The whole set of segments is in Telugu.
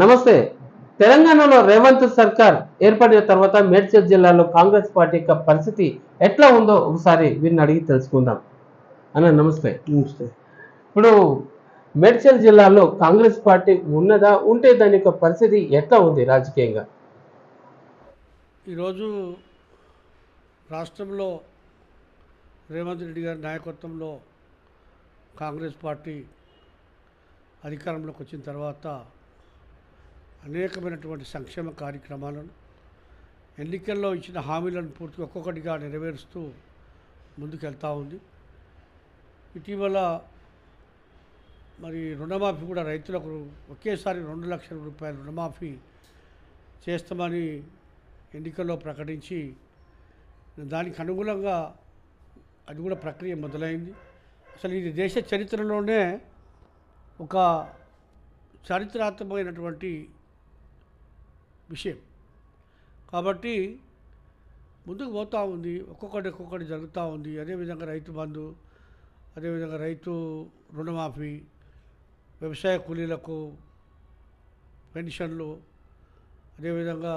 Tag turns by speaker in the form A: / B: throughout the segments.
A: నమస్తే. తెలంగాణలో రేవంత్ సర్కార్ ఏర్పడిన తర్వాత మేడ్చల్ జిల్లాలో కాంగ్రెస్ పార్టీ యొక్క పరిస్థితి ఎట్లా ఉందో ఒకసారి వీరిని అడిగి తెలుసుకుందాం. అన్న నమస్తే.
B: నమస్తే.
A: ఇప్పుడు మేడ్చల్ జిల్లాలో కాంగ్రెస్ పార్టీ ఉన్నదా ఉంటే దాని యొక్క పరిస్థితి ఎట్లా ఉంది రాజకీయంగా?
B: ఈరోజు రాష్ట్రంలో రేవంత్ రెడ్డి గారి నాయకత్వంలో కాంగ్రెస్ పార్టీ అధికారంలోకి వచ్చిన తర్వాత అనేకమైనటువంటి సంక్షేమ కార్యక్రమాలను ఎన్నికల్లో ఇచ్చిన హామీలను పూర్తిగా ఒక్కొక్కటిగా నెరవేరుస్తూ ముందుకెళ్తూ ఉంది. ఇటీవల మరి రుణమాఫీ కూడా రైతులకు ఒకేసారి రెండు లక్షల రూపాయల రుణమాఫీ చేస్తామని ఎన్నికల్లో ప్రకటించి దానికి అనుగుణంగా అది కూడా ప్రక్రియ మొదలైంది. అసలు ఇది దేశ చరిత్రలోనే ఒక చారిత్రాత్మకమైనటువంటి విషయం. కాబట్టి ముందుకు పోతూ ఉంది ఒక్కొక్కటి ఒక్కొక్కటి జరుగుతూ ఉంది. అదేవిధంగా రైతు బంధు అదేవిధంగా రైతు రుణమాఫీ వ్యవసాయ కూలీలకు పెన్షన్లు అదేవిధంగా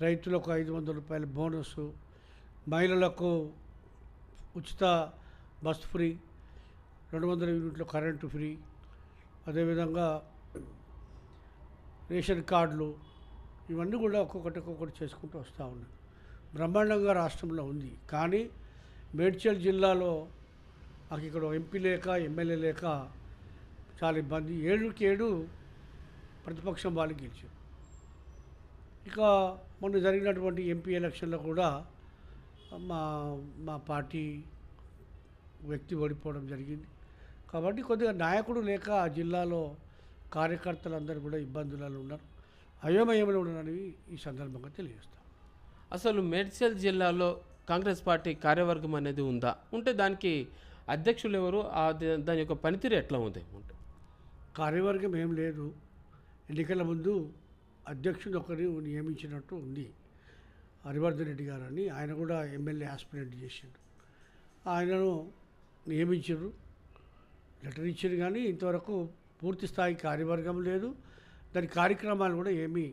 B: రైతులకు ఐదు వందల రూపాయల బోనస్ మహిళలకు ఉచిత బస్ ఫ్రీ రెండు వందల యూనిట్లు కరెంటు ఫ్రీ అదేవిధంగా రేషన్ కార్డులు ఇవన్నీ కూడా ఒక్కొక్కటి ఒక్కొక్కటి చేసుకుంటూ వస్తూ ఉన్నాం. బ్రహ్మాండంగా రాష్ట్రంలో ఉంది. కానీ మేడ్చల్ జిల్లాలో మాకు ఇక్కడ ఎంపీ లేక ఎమ్మెల్యే లేక చాలా ఇబ్బంది. ఏడుకి ఏడు ప్రతిపక్షం వాళ్ళు గెలిచారు. ఇక మొన్న జరిగినటువంటి ఎంపీ ఎలక్షన్లో కూడా మా మా పార్టీ వ్యక్తి ఓడిపోవడం జరిగింది. కాబట్టి కొద్దిగా నాయకుడు లేక ఆ జిల్లాలో కార్యకర్తలందరూ కూడా ఇబ్బందులలో ఉన్నారు. అయోమయంలో ఉన్నారని ఈ సందర్భంగా తెలియజేస్తాం.
A: అసలు మేడ్చల్ జిల్లాలో కాంగ్రెస్ పార్టీ కార్యవర్గం అనేది ఉందా? ఉంటే దానికి అధ్యక్షులు ఎవరు? దాని యొక్క పనితీరు ఎట్లా ఉంది? ఉంటే.
B: కార్యవర్గం ఏం లేదు. ఎన్నికల ముందు అధ్యక్షుడు ఒకరిని నియమించినట్టు ఉంది. హరివర్ధన్ రెడ్డి గారు అని ఆయన కూడా ఎమ్మెల్యే ఆస్పిరెంట్ చేసిండు. ఆయనను నియమించారు లెటర్ ఇచ్చారు కానీ ఇంతవరకు పూర్తి స్థాయి కార్యవర్గం లేదు. దాని కార్యక్రమాలు కూడా ఏమీ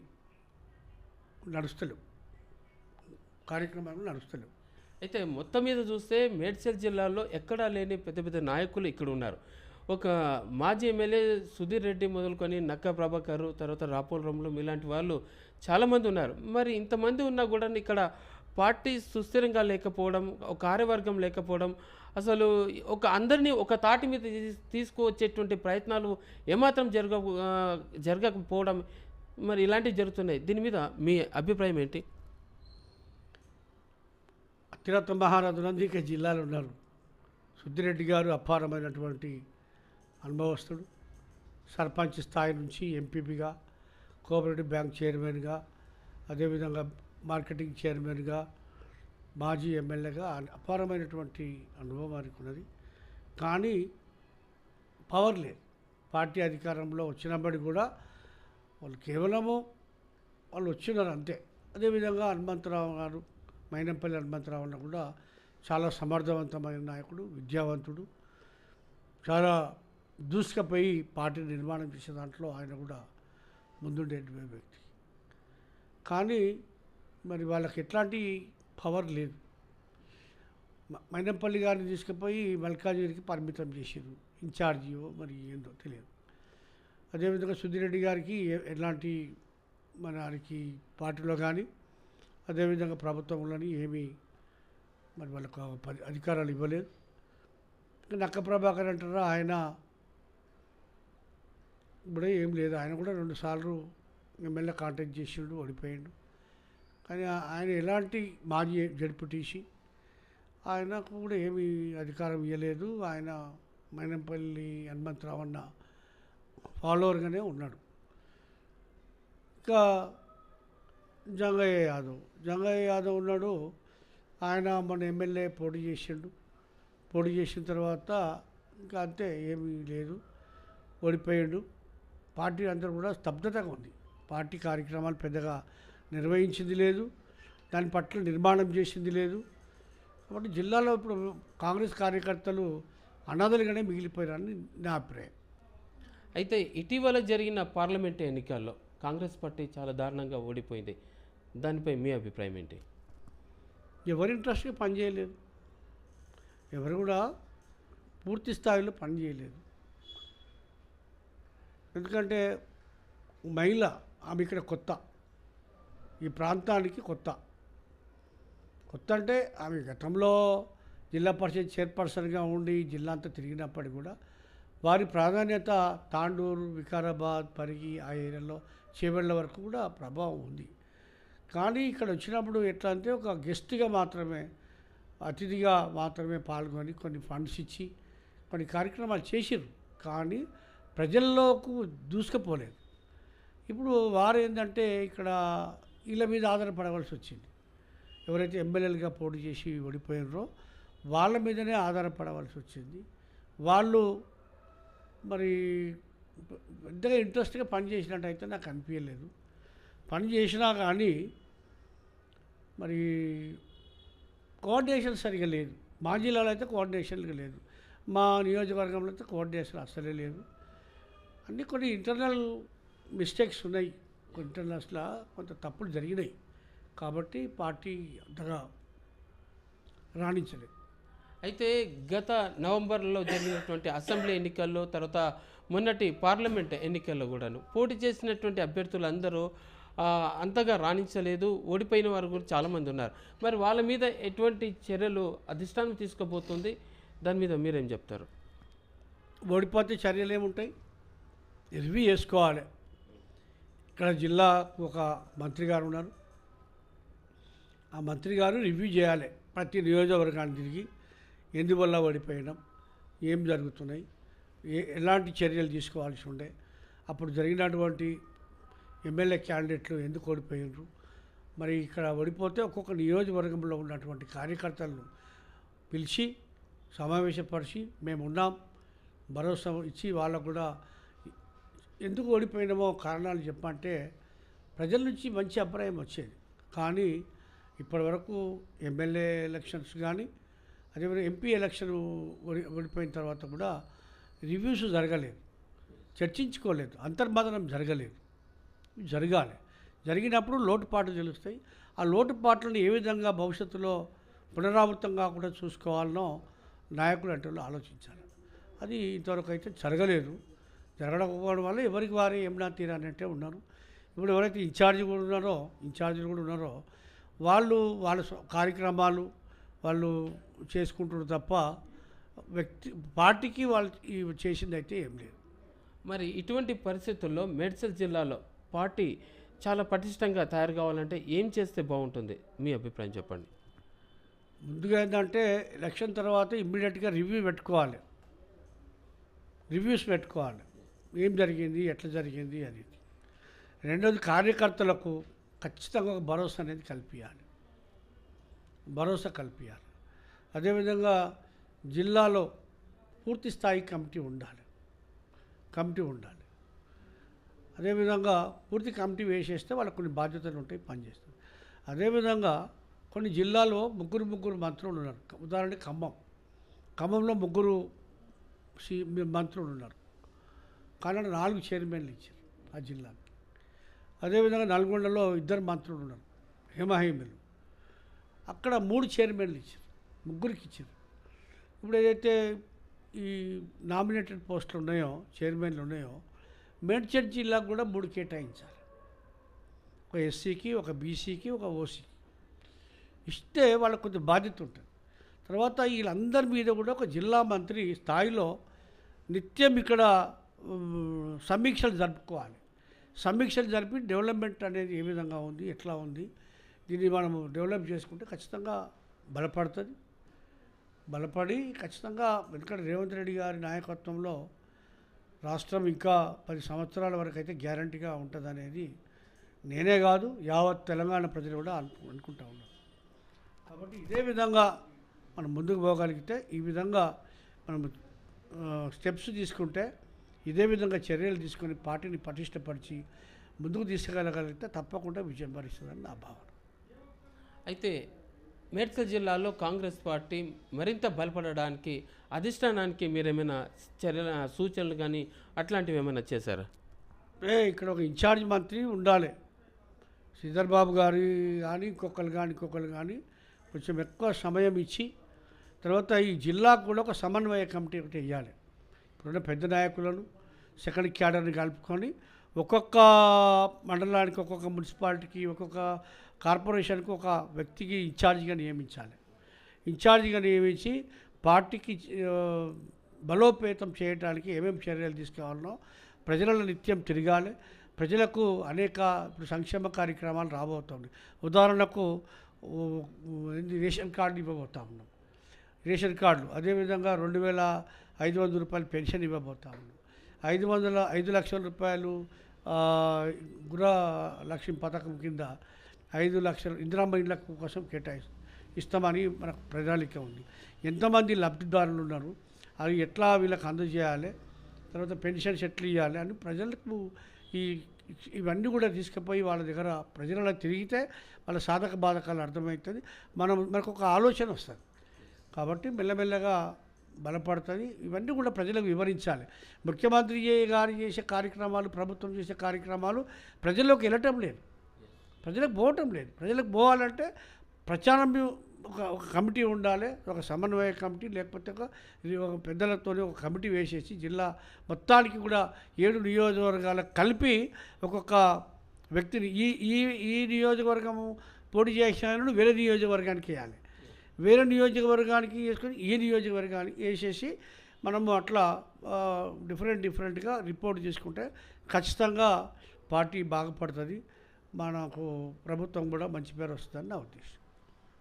B: నడుస్తలేవు. కార్యక్రమాలు నడుస్తలేవు.
A: అయితే మొత్తం మీద చూస్తే మేడ్చల్ జిల్లాలో ఎక్కడా లేని పెద్ద పెద్ద నాయకులు ఇక్కడ ఉన్నారు. ఒక మాజీ ఎమ్మెల్యే సుధీర్ రెడ్డి మొదలుకొని నక్క ప్రభాకర్ తర్వాత రాపోల్ రమ్లు ఇలాంటి వాళ్ళు చాలామంది ఉన్నారు. మరి ఇంతమంది ఉన్నా కూడా ఇక్కడ పార్టీ సుస్థిరంగా లేకపోవడం ఒక కార్యవర్గం లేకపోవడం అసలు ఒక అందరినీ ఒక తాటి మీద తీసుకువచ్చేటువంటి ప్రయత్నాలు ఏమాత్రం జరగ జరగకపోవడం మరి ఇలాంటివి జరుగుతున్నాయి. దీని మీద మీ అభిప్రాయం ఏంటి?
B: అత్యున్నత మహారాజు నందిక జిల్లాలో ఉన్నారు. సుద్దిరెడ్డి గారు అపారమైనటువంటి అనుభవస్తుడు. సర్పంచ్ స్థాయి నుంచి ఎంపీపీగా కోఆపరేటివ్ బ్యాంక్ చైర్మన్గా అదేవిధంగా మార్కెటింగ్ చైర్మన్గా మాజీ ఎమ్మెల్యేగా అపారమైనటువంటి అనుభవం వారికి ఉన్నది. కానీ పవర్ లేదు. పార్టీ అధికారంలో వచ్చినప్పటి కూడా వాళ్ళు కేవలము వాళ్ళు వచ్చినారు అంతే. అదేవిధంగా హనుమంతరావు గారు మైనంపల్లి హనుమంతరావు అన్న కూడా చాలా సమర్థవంతమైన నాయకుడు విద్యావంతుడు. చాలా దూసుకపోయి పార్టీ నిర్మాణం చేసే దాంట్లో ఆయన కూడా ముందుండే వ్యక్తి. కానీ మరి వాళ్ళకి ఎట్లాంటి పవర్ లేదు. మైనంపల్లి గారిని తీసుకుపోయి మల్కాజ్గిరికి పరిమితం చేశారు ఇన్ఛార్జియో మరి ఏందో తెలియదు. అదేవిధంగా సుధిరెడ్డి గారికి ఎలాంటి మన వారికి పార్టీలో కానీ అదేవిధంగా ప్రభుత్వంలోని ఏమీ మరి వాళ్ళకు అధికారాలు ఇవ్వలేదు. నక్క ప్రభాకర్ అంటారా ఆయన ఇప్పుడే ఏం లేదు. ఆయన కూడా రెండు సార్లు ఎమ్మెల్యే కాంటాక్ట్ చేసిండు ఓడిపోయిండు. కానీ ఆయన ఎలాంటి మాజీ జడ్పీటీసీ ఆయనకు కూడా ఏమీ అధికారం ఇవ్వలేదు ఆయన మైనంపల్లి హనుమంతరావు అన్న ఫాలోవర్గానే ఉన్నాడు. ఇంకా జంగయ్య యాదవ్. జంగయ్య యాదవ్ ఉన్నాడు. ఆయన మన ఎమ్మెల్యే పోటీ చేసిండు. పోటీ చేసిన తర్వాత ఇంకా అంతే ఏమీ లేదు. ఓడిపోయాడు. పార్టీ అందరూ కూడా స్తబ్దతగా ఉంది. పార్టీ కార్యక్రమాలు పెద్దగా నిర్వహించింది లేదు దాని పట్ల నిర్మాణం చేసింది లేదు. కాబట్టి జిల్లాలో ఇప్పుడు కాంగ్రెస్ కార్యకర్తలు అనాథలుగానే మిగిలిపోయారని నా అభిప్రాయం.
A: అయితే ఇటీవల జరిగిన పార్లమెంట్ ఎన్నికల్లో కాంగ్రెస్ పార్టీ చాలా దారుణంగా ఓడిపోయింది. దానిపై మీ అభిప్రాయం ఏంటి?
B: ఎవరి ఇంట్రెస్ట్గా పనిచేయలేదు ఎవరు కూడా పూర్తి స్థాయిలో పనిచేయలేదు ఎందుకంటే మహిళ ఆమె ఇక్కడ కొత్త. ఈ ప్రాంతానికి కొత్త. కొత్త అంటే ఆమె గతంలో జిల్లా పరిషత్ చైర్పర్సన్గా ఉండి జిల్లా అంతా తిరిగినప్పటికీ కూడా వారి ప్రాధాన్యత తాండూరు వికారాబాద్ పరిగి ఆ ఏరియాలో చేవెళ్ళ వరకు కూడా ప్రభావం ఉంది. కానీ ఇక్కడ వచ్చినప్పుడు ఎట్లా అంటే ఒక గెస్ట్గా మాత్రమే అతిథిగా మాత్రమే పాల్గొని కొన్ని ఫండ్స్ ఇచ్చి కొన్ని కార్యక్రమాలు చేసిరు కానీ ప్రజల్లోకి దూసుకుపోలేదు. ఇప్పుడు వారు ఏంటంటే ఇక్కడ వీళ్ళ మీద ఆధారపడవలసి వచ్చింది. ఎవరైతే ఎమ్మెల్యేలుగా పోటీ చేసి ఓడిపోయినారో వాళ్ళ మీదనే ఆధారపడవలసి వచ్చింది. వాళ్ళు మరి పెద్దగా ఇంట్రెస్ట్గా పని చేసినట్టయితే నాకు అనిపించలేదు పని చేసినా కానీ మరి కోఆర్డినేషన్ సరిగా లేదు. మా జిల్లాలో అయితే కోఆర్డినేషన్గా లేదు. మా నియోజకవర్గంలో అయితే కోఆర్డినేషన్ అస్సలే లేదు. అన్నీ కొన్ని ఇంటర్నల్ మిస్టేక్స్ ఉన్నాయి. కొన్ని ఇంటర్నల్స్లో కొంత తప్పులు జరిగినాయి. కాబట్టి పార్టీ అంతగా రాణించలేదు.
A: అయితే గత నవంబర్లో జరిగినటువంటి అసెంబ్లీ ఎన్నికల్లో తర్వాత మొన్నటి పార్లమెంట్ ఎన్నికల్లో కూడాను పోటీ చేసినటువంటి అభ్యర్థులందరూ ఆ, అంతగా రాణించలేదు. ఓడిపోయిన వారు కూడా చాలామంది ఉన్నారు. మరి వాళ్ళ మీద ఎటువంటి చర్యలు అధిష్టానం తీసుకోబోతుంది దాని మీద మీరేం చెప్తారు?
B: ఓడిపోతే చర్యలు ఏముంటాయి రివ్యూ చేసుకోవాలి ఇక్కడ జిల్లా ఒక మంత్రి గారు ఉన్నారు. ఆ మంత్రి గారు రివ్యూ చేయాలి. ప్రతి నియోజకవర్గాన్ని తిరిగి ఎందువల్ల ఓడిపోయినాం ఏం జరుగుతున్నాయి ఎలాంటి చర్యలు తీసుకోవాల్సి ఉండే అప్పుడు జరిగినటువంటి ఎమ్మెల్యే క్యాండిడేట్లు ఎందుకు ఓడిపోయినారు మరి ఇక్కడ ఓడిపోతే ఒక్కొక్క నియోజకవర్గంలో ఉన్నటువంటి కార్యకర్తలను పిలిచి సమావేశపరిచి మేము ఉన్నాం భరోసా ఇచ్చి వాళ్ళకు కూడా ఎందుకు ఓడిపోయినామో కారణాలు చెప్పంటే ప్రజల నుంచి మంచి అభిప్రాయం వచ్చేది. కానీ ఇప్పటివరకు ఎమ్మెల్యే ఎలక్షన్స్ కానీ అదేవిధంగా ఎంపీ ఎలక్షన్ ఓడి ఓడిపోయిన తర్వాత కూడా రివ్యూస్ జరగలేదు. చర్చించుకోలేదు. అంతర్బాధనం జరగలేదు. జరగాలి. జరిగినప్పుడు లోటుపాట్లు తెలుస్తాయి. ఆ లోటుపాట్లను ఏ విధంగా భవిష్యత్తులో పునరావృతం కాకుండా చూసుకోవాలనో నాయకులు అంటే ఆలోచించాలి. అది ఇంతవరకు అయితే జరగలేదు. జరగకపోవడం వల్ల ఎవరికి వారే ఏమన్నా తీరానంటే ఉన్నారు. ఇప్పుడు ఎవరైతే ఇన్ఛార్జి కూడా ఉన్నారో ఇన్ఛార్జీలు కూడా ఉన్నారో వాళ్ళు వాళ్ళ కార్యక్రమాలు వాళ్ళు చేసుకుంటున్నారు తప్ప వ్యక్తి పార్టీకి వాళ్ళు చేసింది అయితే ఏం లేదు.
A: మరి ఇటువంటి పరిస్థితుల్లో మేడ్చల్ జిల్లాలో పార్టీ చాలా పటిష్టంగా తయారు కావాలంటే ఏం చేస్తే బాగుంటుంది? మీ అభిప్రాయం చెప్పండి.
B: ముందుగా ఏంటంటే ఎలక్షన్ తర్వాత ఇమ్మీడియట్గా రివ్యూ పెట్టుకోవాలి. రివ్యూస్ పెట్టుకోవాలి. ఏం జరిగింది ఎట్లా జరిగింది అనేది. రెండోది కార్యకర్తలకు ఖచ్చితంగా ఒక భరోసా అనేది కల్పించాలి భరోసా కల్పించాలి అదేవిధంగా జిల్లాలో పూర్తి స్థాయి కమిటీ ఉండాలి. కమిటీ ఉండాలి. అదేవిధంగా పూర్తి కమిటీ వేసేస్తే వాళ్ళకు కొన్ని బాధ్యతలు ఉంటాయి పనిచేస్తుంది అదేవిధంగా కొన్ని జిల్లాలో ముగ్గురు ముగ్గురు మంత్రులు ఉన్నారు. ఉదాహరణకి ఖమ్మం. ఖమ్మంలో ముగ్గురు మంత్రులు ఉన్నారు. కన్నడ నాలుగు చైర్మన్లు ఇచ్చారు ఆ జిల్లాకి. అదేవిధంగా నల్గొండలో ఇద్దరు మంత్రులు ఉన్నారు హిమహిమలు. అక్కడ మూడు చైర్మన్లు ఇచ్చారు ముగ్గురికి ఇచ్చారు. ఇప్పుడు ఏదైతే ఈ నామినేటెడ్ పోస్టులు ఉన్నాయో చైర్మన్లు ఉన్నాయో మేడ్చల్ జిల్లాకు కూడా మూడు కేటాయించాలి. ఒక ఎస్సీకి ఒక బీసీకి ఒక ఓసీకి. ఇస్తే వాళ్ళకు కొంచెం బాధ్యత ఉంటుంది. తర్వాత వీళ్ళందరి మీద కూడా ఒక జిల్లా మంత్రి స్థాయిలో నిత్యం ఇక్కడ సమీక్షలు జరుపుకోవాలి. సమీక్షలు జరిపి డెవలప్మెంట్ అనేది ఏ విధంగా ఉంది ఎట్లా ఉంది దీన్ని మనం డెవలప్ చేసుకుంటే ఖచ్చితంగా బలపడుతుంది. బలపడి ఖచ్చితంగా ఎందుకంటే రేవంత్ రెడ్డి గారి నాయకత్వంలో రాష్ట్రం ఇంకా పది సంవత్సరాల వరకు అయితే గ్యారంటీగా ఉంటుందనేది నేనే కాదు యావత్ తెలంగాణ ప్రజలు కూడా అనుకుంటా ఉన్నారు. కాబట్టి ఇదే విధంగా మనం ముందుకు పోగలిగితే ఈ విధంగా మనం స్టెప్స్ తీసుకుంటే ఇదే విధంగా చర్యలు తీసుకొని పార్టీని పటిష్టపరిచి ముందుకు తీసుకెళ్ళగలిగితే తప్పకుండా విజయం భరిస్తుందని నా భావన.
A: అయితే మేడ్చల్ జిల్లాలో కాంగ్రెస్ పార్టీ మరింత బలపడడానికి అధిష్టానానికి మీరేమైనా చర్యల సూచనలు కానీ అట్లాంటివి ఏమైనా చేశారా?
B: ఏ ఇక్కడ ఒక ఇన్ఛార్జ్ మంత్రి ఉండాలి. శ్రీధర్ బాబు గారి కానీ ఇంకొకరు కానీ ఇంకొకరు కానీ కొంచెం ఎక్కువ సమయం ఇచ్చి తర్వాత ఈ జిల్లాకు కూడా ఒక సమన్వయ కమిటీ ఒకటి వేయాలి. ఇప్పుడున్న పెద్ద నాయకులను సెకండ్ క్యాడర్ని కలుపుకొని ఒక్కొక్క మండలానికి ఒక్కొక్క మున్సిపాలిటీకి ఒక్కొక్క కార్పొరేషన్కి ఒక వ్యక్తికి ఇన్ఛార్జిగా నియమించాలి. ఇన్ఛార్జిగా నియమించి పార్టీకి బలోపేతం చేయడానికి ఏమేమి చర్యలు తీసుకోవాలనో ప్రజలలో నిత్యం తిరగాలి. ప్రజలకు అనేక ఇప్పుడు సంక్షేమ కార్యక్రమాలు రాబోతుంది. ఉదాహరణకు రేషన్ కార్డు ఇవ్వబోతా ఉన్నాం. రేషన్ కార్డులు అదేవిధంగా రెండు వేల ఐదు వందల రూపాయలు పెన్షన్ ఇవ్వబోతా ఉన్నాం. ఐదు వందల ఐదు లక్షల రూపాయలు ఆ, గృహ లక్ష్యం పథకం కింద ఐదు లక్షలు ఇందిరామ్మ ఇళ్ళ కోసం కేటాయి ఇస్తామని మనకు ప్రణాళిక ఉంది. ఎంతమంది లబ్ధిదారులు ఉన్నారు? అవి ఎట్లా వీళ్ళకి అందజేయాలి? తర్వాత పెన్షన్స్ ఎట్లా ఇవ్వాలి అని ప్రజలకు ఈ ఇవన్నీ కూడా తీసుకుపోయి వాళ్ళ దగ్గర ప్రజలలో తిరిగితే వాళ్ళ సాధక బాధకాలు అర్థమవుతుంది. మనం మనకు ఒక ఆలోచన వస్తుంది. కాబట్టి మెల్లమెల్లగా బలపడుతుంది. ఇవన్నీ కూడా ప్రజలకు వివరించాలి. ముఖ్యమంత్రి గారు చేసే కార్యక్రమాలు ప్రభుత్వం చేసే కార్యక్రమాలు ప్రజల్లోకి వెళ్ళటం లేదు. ప్రజలకు పోవటం లేదు. ప్రజలకు పోవాలంటే ప్రచారం ఒక ఒక కమిటీ ఉండాలి. ఒక సమన్వయ కమిటీ లేకపోతే ఒక ఇది ఒక పెద్దలతో ఒక కమిటీ వేసేసి జిల్లా మొత్తానికి కూడా ఏడు నియోజకవర్గాలకు కలిపి ఒక్కొక్క వ్యక్తిని ఈ ఈ ఈ నియోజకవర్గము పోటీ చేసిన వేరే నియోజకవర్గానికి వేయాలి. వేరే నియోజకవర్గానికి వేసుకొని ఈ నియోజకవర్గానికి వేసేసి మనము అట్లా డిఫరెంట్ డిఫరెంట్గా రిపోర్ట్ చేసుకుంటే ఖచ్చితంగా పార్టీ బాగుపడుతుంది మనకు ప్రభుత్వం కూడా మంచి పేరు వస్తుందని నా ఉద్దేశం.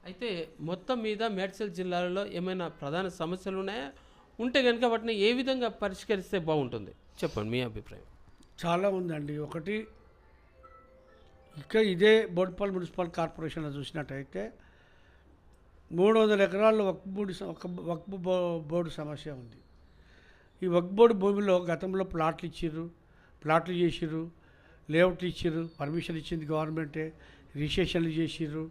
A: అయితే మొత్తం మీద మేడ్చల్ జిల్లాలో ఏమైనా ప్రధాన సమస్యలు ఉన్నాయా? ఉంటే కనుక వాటిని ఏ విధంగా పరిష్కరిస్తే బాగుంటుంది? చెప్పండి మీ అభిప్రాయం.
B: చాలా ఉందండి. ఒకటి ఇక్కడ ఇదే బోడ్పల్ మున్సిపల్ కార్పొరేషన్లో చూసినట్టయితే మూడు వందల ఎకరాల్లో వక్ బోర్డు ఒక వక్ఫ్ బో- బోర్డు సమస్య ఉంది. ఈ వక్ఫ్ బోర్డు భూమిలో గతంలో ప్లాట్లు ఇచ్చిర్రు ప్లాట్లు చేసిర్రు లేఅవుట్లు ఇచ్చిర్రు పర్మిషన్ ఇచ్చింది గవర్నమెంటే రిజిస్ట్రేషన్లు చేసిర్రు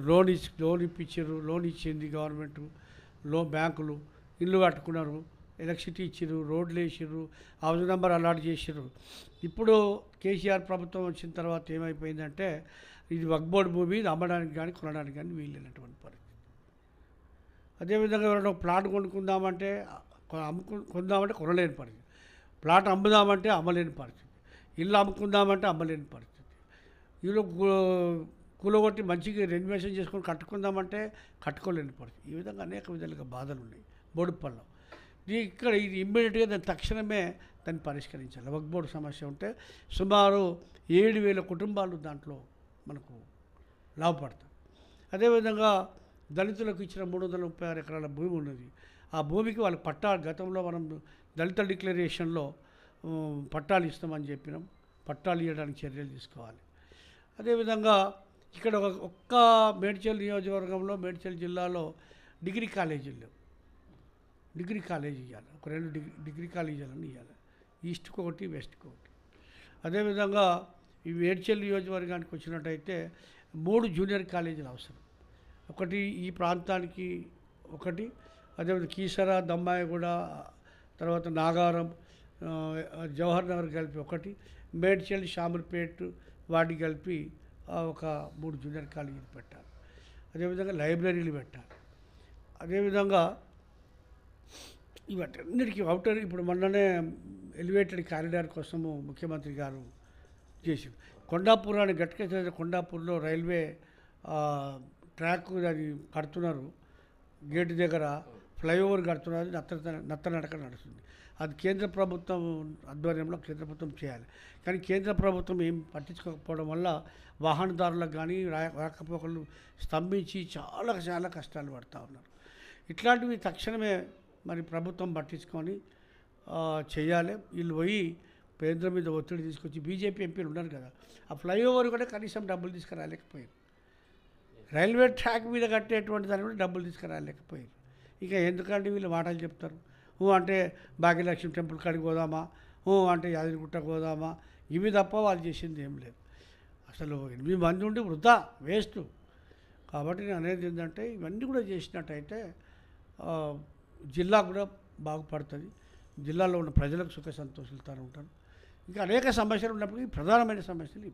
B: లోన్ ఇచ్చి లోన్ ఇప్పించారు లోన్ ఇచ్చింది గవర్నమెంట్లో బ్యాంకులు ఇల్లు కట్టుకున్నారు. ఎలక్ట్రిసిటీ ఇచ్చిర్రు రోడ్లు వేసిర్రు హౌస్ నెంబర్ అలాట్ చేసిర్రు. ఇప్పుడు కేసీఆర్ ప్రభుత్వం వచ్చిన తర్వాత ఏమైపోయిందంటే ఇది వక్బోర్డ్ భూమి ఇది అమ్మడానికి కానీ కొనడానికి కానీ వీలైనటువంటి పరిస్థితి. అదేవిధంగా ఎవరైనా ప్లాట్ కొనుక్కుందామంటే కొ- అమ్ముకు కొందామంటే కొనలేని పరిస్థితి. ప్లాట్ అమ్ముదామంటే అమ్మలేని పరిస్థితి. ఇల్లు అమ్ముకుందామంటే అమ్మలేని పరిస్థితి. ఇల్లు కూలగొట్టి మంచిగా రెన్యువేషన్ చేసుకొని కట్టుకుందామంటే కట్టుకోలేని పరిస్థితి. ఈ విధంగా అనేక విధాలుగా బాధలు ఉన్నాయి బోడుపల్లో. ఇక్కడ ఇది ఇమ్మీడియట్గా దాన్ని తక్షణమే దాన్ని పరిష్కరించాలి. వక్ బోర్డు సమస్య ఉంటే సుమారు ఏడు వేల కుటుంబాలు దాంట్లో మనకు లాభపడతాయి. అదేవిధంగా దళితులకు ఇచ్చిన మూడు వందల ముప్పై ఆరు ఎకరాల భూమి ఉన్నది. ఆ భూమికి వాళ్ళకి పట్టా గతంలో మనం దళిత డిక్లరేషన్లో పట్టాలు ఇస్తామని చెప్పినాం. పట్టాలు ఇవ్వడానికి చర్యలు తీసుకోవాలి. అదేవిధంగా ఇక్కడ ఒక ఒక్క మేడ్చల్ నియోజకవర్గంలో మేడ్చల్ జిల్లాలో డిగ్రీ కాలేజీలు లేవు. డిగ్రీ కాలేజీ ఇవ్వాలి ఒక రెండు డిగ్రీ డిగ్రీ కాలేజీలను ఇవ్వాలి ఈస్ట్కి ఒకటి వెస్ట్కి ఒకటి. అదేవిధంగా ఈ మేడ్చల్ నియోజకవర్గానికి వచ్చినట్టయితే మూడు జూనియర్ కాలేజీలు అవసరం. ఒకటి ఈ ప్రాంతానికి ఒకటి అదేవిధంగా కీసర దమ్మాయిగూడ తర్వాత నాగారం జవహర్ నగర్ కలిపి ఒకటి మేడ్చల్ షామర్పేట్ వాటి కలిపి ఒక మూడు జూనియర్ కాలేజీలు పెట్టాలి. అదేవిధంగా లైబ్రరీలు పెట్టాలి. అదేవిధంగా ఇవన్నిటికీ అవుటర్ ఇప్పుడు మొన్ననే ఎలివేటెడ్ కారిడార్ కోసము ముఖ్యమంత్రి గారు చేసి కొండాపూర్ అని గట్టిగా కొండాపూర్లో రైల్వే ట్రాక్ అది కడుతున్నారు. గేటు దగ్గర ఫ్లైఓవర్ కడుతున్నారు. నత్త నడక నడుస్తుంది. అది కేంద్ర ప్రభుత్వం ఆధ్వర్యంలో కేంద్ర ప్రభుత్వం చేయాలి. కానీ కేంద్ర ప్రభుత్వం ఏం పట్టించుకోకపోవడం వల్ల వాహనదారులకు కానీ రాకపోకలు స్తంభించి చాలా చాలా కష్టాలు పడుతూ ఉన్నారు. ఇట్లాంటివి తక్షణమే మరి ప్రభుత్వం పట్టించుకొని చేయాలి. వీళ్ళు పోయి కేంద్రం మీద ఒత్తిడి తీసుకొచ్చి బీజేపీ ఎంపీలు ఉన్నారు కదా ఆ ఫ్లైఓవర్ కూడా కనీసం డబ్బులు తీసుకురాలేకపోయారు. రైల్వే ట్రాక్ మీద కట్టేటువంటి దాన్ని కూడా డబ్బులు తీసుకురాలేకపోయారు. ఇక ఎందుకంటే వీళ్ళు మాటలు చెప్తారు? ఊ అంటే భాగ్యలక్ష్మి టెంపుల్ కాడికి పోదామా? ఊ అంటే యాదగిరిగుట్టకు పోదామా? ఇవి తప్ప వాళ్ళు చేసింది ఏం లేదు. అసలు ఎనిమిది మంది ఉండి వృధా వేస్ట్. కాబట్టి నేను అనేది ఏంటంటే ఇవన్నీ కూడా చేసినట్టయితే జిల్లా కూడా బాగుపడుతుంది. జిల్లాలో ఉన్న ప్రజలకు సుఖ సంతోషాలు ఉంటారు. ఇంకా అనేక సమస్యలు ఉన్నప్పటికీ ప్రధానమైన సమస్యలు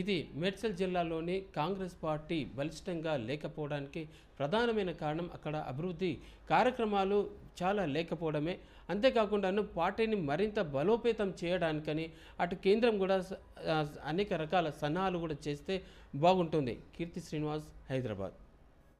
A: ఇది మేడ్చల్ జిల్లాలోని కాంగ్రెస్ పార్టీ బలిష్టంగా లేకపోవడానికి ప్రధానమైన కారణం అక్కడ అభివృద్ధి కార్యక్రమాలు చాలా లేకపోవడమే. అంతేకాకుండాను పార్టీని మరింత బలోపేతం చేయడానికని అటు కేంద్రం కూడా అనేక రకాల సన్నాహాలు కూడా చేస్తే బాగుంటుంది. కీర్తి శ్రీనివాస్ హైదరాబాద్.